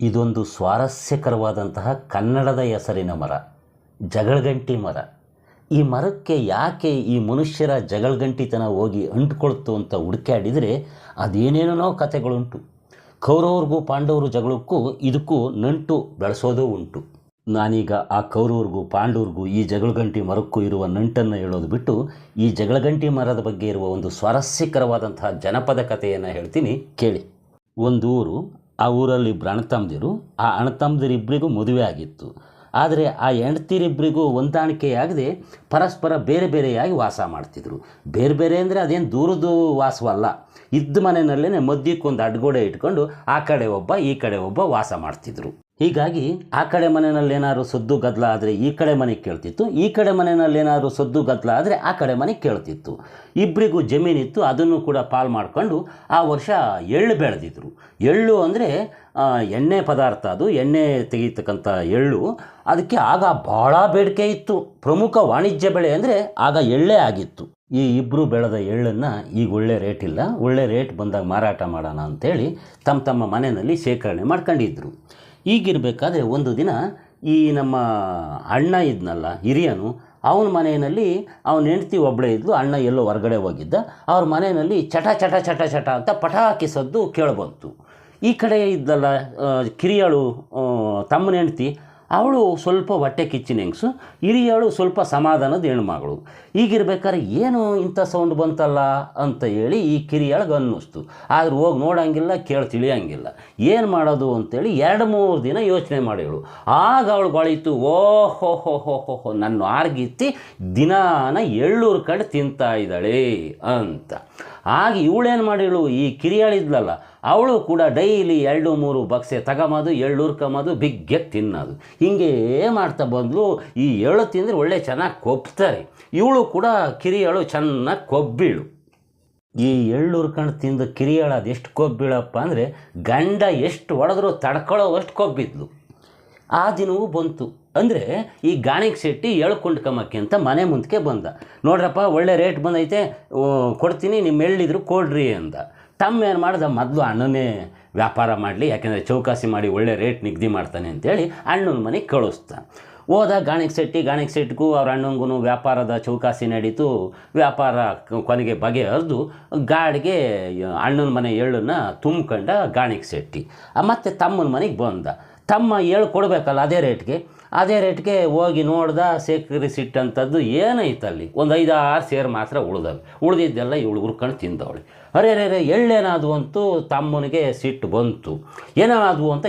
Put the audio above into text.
ಇದೊಂದು ಸ್ವಾರಸ್ಯಕರವಾದಂತಹ ಕನ್ನಡದ ಹೆಸರಿನ ಮರ, ಜಗಳಗಂಟಿ ಮರ. ಈ ಮರಕ್ಕೆ ಯಾಕೆ ಈ ಮನುಷ್ಯರ ಜಗಳಗಂಟಿತನ ಹೋಗಿ ಅಂಟ್ಕೊಳ್ತು ಅಂತ ಹುಡುಕಾಡಿದರೆ ಅದೇನೇನೋ ಕಥೆಗಳುಂಟು. ಕೌರವ್ರಿಗೂ ಪಾಂಡವರು ಜಗಳಕ್ಕೂ ಇದಕ್ಕೂ ನಂಟು ಬೆಳೆಸೋದೂ ಉಂಟು. ನಾನೀಗ ಆ ಕೌರವ್ರಿಗೂ ಪಾಂಡವ್ರಿಗೂ ಈ ಜಗಳಗಂಟಿ ಮರಕ್ಕೂ ಇರುವ ನಂಟನ್ನು ಹೇಳೋದು ಬಿಟ್ಟು ಈ ಜಗಳಗಂಟಿ ಮರದ ಬಗ್ಗೆ ಇರುವ ಒಂದು ಸ್ವಾರಸ್ಯಕರವಾದಂತಹ ಜನಪದ ಕಥೆಯನ್ನು ಹೇಳ್ತೀನಿ, ಕೇಳಿ. ಒಂದು ಊರು ಆ ಊರಲ್ಲಿ ಇಬ್ಬರು ಅಣ್ತಮ್ಮದಿರು ಆ ಅಣ್ತಮ್ಮದಿರಿಬ್ಬರಿಗೂ ಮದುವೆ ಆಗಿತ್ತು. ಆದರೆ ಆ ಹೆಂಡ್ತಿರಿಬ್ಬರಿಗೂ ಹೊಂದಾಣಿಕೆಯಾಗದೆ ಪರಸ್ಪರ ಬೇರೆ ಬೇರೆಯಾಗಿ ವಾಸ ಮಾಡ್ತಿದ್ರು. ಬೇರೆ ಬೇರೆ ಅಂದರೆ ಅದೇನು ದೂರದ್ದು ವಾಸವಲ್ಲ. ಇದ್ದ ಮನೆಯಲ್ಲೇ ಮಧ್ಯಕ್ಕೊಂದು ಅಡ್ಗೋಡೆ ಇಟ್ಕೊಂಡು ಆ ಕಡೆ ಒಬ್ಬ ಈ ಕಡೆ ಒಬ್ಬ ವಾಸ ಮಾಡ್ತಿದ್ರು. ಹೀಗಾಗಿ ಆ ಕಡೆ ಮನೆಯಲ್ಲಿ ಏನಾದ್ರು ಸದ್ದು ಗದ್ದಲ ಆದರೆ ಈ ಕಡೆ ಮನೆಗೆ ಕೇಳ್ತಿತ್ತು, ಈ ಕಡೆ ಮನೆಯಲ್ಲಿ ಏನಾದರೂ ಸದ್ದು ಗದ್ದಲ ಆದರೆ ಆ ಕಡೆ ಮನೆಗೆ ಕೇಳ್ತಿತ್ತು. ಇಬ್ಬರಿಗೂ ಜಮೀನಿತ್ತು ಅದನ್ನು ಕೂಡ ಪಾಲು ಮಾಡಿಕೊಂಡು ಆ ವರ್ಷ ಎಳ್ಳು ಬೆಳೆದಿದ್ರು. ಎಳ್ಳು ಅಂದರೆ ಎಣ್ಣೆ ಪದಾರ್ಥ ಅದು, ಎಣ್ಣೆ ತೆಗೀತಕ್ಕಂಥ ಎಳ್ಳು. ಅದಕ್ಕೆ ಆಗ ಭಾಳ ಬೇಡಿಕೆ ಇತ್ತು. ಪ್ರಮುಖ ವಾಣಿಜ್ಯ ಬೆಳೆ ಅಂದರೆ ಆಗ ಎಳ್ಳೇ ಆಗಿತ್ತು. ಈ ಇಬ್ಬರು ಬೆಳೆದ ಎಳ್ಳನ್ನು ಈಗ ಒಳ್ಳೆ ರೇಟ್ ಇಲ್ಲ. ಒಳ್ಳೆ ರೇಟ್ ಬಂದಾಗ ಮಾರಾಟ ಮಾಡೋಣ ಅಂಥೇಳಿ ತಮ್ಮ ತಮ್ಮ ಮನೆಯಲ್ಲಿ ಶೇಖರಣೆ ಮಾಡ್ಕೊಂಡಿದ್ರು. ಈಗಿರಬೇಕಾದ್ರೆ ಒಂದು ದಿನ ಈ ನಮ್ಮ ಅಣ್ಣ ಇದ್ನಲ್ಲ, ಹಿರಿಯನು, ಅವನ ಮನೆಯಲ್ಲಿ ಅವನ ಹೆಂಡ್ತಿ ಒಬ್ಬಳೇ ಇದ್ದು ಅಣ್ಣ ಎಲ್ಲೋ ಹೊರಗಡೆ ಹೋಗಿದ್ದ, ಅವ್ರ ಮನೆಯಲ್ಲಿ ಚಟ ಚಟ ಚಟ ಚಟ ಅಂತ ಪಟಾಕಿ ಸದ್ದು ಕೇಳಿಬಂತು. ಈ ಕಡೆ ಇದ್ದಲ್ಲ ಕಿರಿಯಳು ತಮ್ಮನ ಹೆಂಡ್ತಿ ಅವಳು ಸ್ವಲ್ಪ ಹೊಟ್ಟೆ ಕಿಚ್ಚಿನ ಹೆಂಗ್ಸು, ಹಿರಿಯಳು ಸ್ವಲ್ಪ ಸಮಾಧಾನದ ಹೆಣ್ಮಗಳು ಈಗಿರ್ಬೇಕಾದ್ರೆ ಏನು ಇಂಥ ಸೌಂಡ್ ಬಂತಲ್ಲ ಅಂತ ಹೇಳಿ ಈ ಕಿರಿಯಳಿಗೆ ಅನ್ನಿಸ್ತು. ಆದ್ರೆ ಹೋಗಿ ನೋಡೋಂಗಿಲ್ಲ, ಕೇಳಿ ತಿಳಿಯಂಗಿಲ್ಲ. ಏನು ಮಾಡೋದು ಅಂತೇಳಿ ಎರಡು ಮೂರು ದಿನ ಯೋಚನೆ ಮಾಡಿದಳು ಆಗ ಅವಳು ಬಳಿತು ಓ ಹೋ ಹೋ ಹೋ ಹೋ ಹೋ, ನನ್ನ ಆರ್ಗಿತ್ತಿ ದಿನಾನ ಎಳ್ಳೂರು ಕಡೆ ತಿಂತಾ ಇದ್ದಾಳೆ ಅಂತ. ಆಗ ಇವಳೇನು ಮಾಡಿಳು? ಈ ಕಿರಿಯಾಳಿದ್ಲಲ್ಲ ಅವಳು ಕೂಡ ಡೈಲಿ ಎರಡು ಮೂರು ಬಕ್ಸೆ ತಗೊಂಬೋದು ಎಳ್ಳು ಹುರ್ಕೊಂಬೋದು ಬಿಗ್ಗೆ ತಿನ್ನೋದು. ಹಿಂಗೇ ಮಾಡ್ತಾ ಬಂದಳು ಈ ಎಳ್ಳು ತಿಂದರೆ ಒಳ್ಳೆ ಚೆನ್ನಾಗಿ ಕೊಬ್ತಾರೆ ಇವಳು ಕೂಡ ಕಿರಿಯಳು ಚೆನ್ನಾಗಿ ಕೊಬ್ಬಿಳು. ಈ ಎಳ್ಳು ಹುರ್ಕೊಂಡು ತಿಂದ ಕಿರಿಯಳ ಅದೆಷ್ಟು ಕೊಬ್ಬಿಳಪ್ಪ ಅಂದರೆ ಗಂಡ ಎಷ್ಟು ಹೊಡೆದ್ರೂ ತಡ್ಕೊಳ್ಳೋವಷ್ಟು ಕೊಬ್ಬಿದ್ಲು. ಆ ದಿನವೂ ಬಂತು. ಅಂದರೆ ಈ ಗಾಣಿಗೆ ಶೆಟ್ಟಿ ಎಳ್ಕೊಂಡ್ಕಮ್ಮಕ್ಕೆ ಅಂತ ಮನೆ ಮುಂದಕ್ಕೆ ಬಂದ. ನೋಡ್ರಪ್ಪ, ಒಳ್ಳೆ ರೇಟ್ ಬಂದೈತೆ ಕೊಡ್ತೀನಿ ನಿಮ್ಮ ಎಳ್ಳಿದ್ರು ಕೊಡ್ರಿ ಅಂದ. ತಮ್ಮ ಏನು ಮಾಡ್ದ? ಮೊದಲು ಅಣ್ಣನೇ ವ್ಯಾಪಾರ ಮಾಡಲಿ, ಯಾಕೆಂದರೆ ಚೌಕಾಸಿ ಮಾಡಿ ಒಳ್ಳೆ ರೇಟ್ ನಿಗದಿ ಮಾಡ್ತಾನೆ ಅಂತೇಳಿ ಅಣ್ಣನ ಮನೆಗೆ ಕಳಿಸ್ತ. ಹೋದ ಗಾಣಿಗೆ ಶೆಟ್ಟಿ, ಗಾಣಿಗೆ ಶೆಟ್ಟಿಗೂ ಅವ್ರ ಅಣ್ಣಂಗೂ ವ್ಯಾಪಾರದ ಚೌಕಾಸಿ ನಡೀತು. ವ್ಯಾಪಾರ ಕೊನೆಗೆ ಬಗೆಹರಿದು ಗಾಡಿಗೆ, ಅಣ್ಣನ ಮನೆ ಎಳ್ಳನ್ನು ತುಂಬ್ಕೊಂಡ ಗಾಣಿಗೆ ಶೆಟ್ಟಿ. ಮತ್ತೆ ತಮ್ಮನ ಮನೆಗೆ ಬಂದ. ತಮ್ಮ ಹೇಳ್ಕೊಡ್ಬೇಕಲ್ಲ ಕೊಡಬೇಕಲ್ಲ ಅದೇ ರೇಟ್ಗೆ. ಅದೇ ರೇಟ್ಗೆ ಹೋಗಿ ನೋಡ್ದ ಸೇಕರಿಸಿಟ್ಟಂಥದ್ದು ಏನೈತಲ್ಲಿ? ಒಂದು ಐದಾರು ಸೇರು ಮಾತ್ರ ಉಳ್ದವೆ. ಉಳಿದಿದ್ದೆಲ್ಲ ಇವಳು ಹುರ್ಕೊಂಡು ತಿಂದವಳೆ. ಅರೆ ಅರೆ ರೇ ಎಳ್ಳೇನಾದವು ಅಂತೂ ತಮ್ಮನಿಗೆ ಸಿಟ್ಟು ಬಂತು. ಏನಾದವು ಅಂತ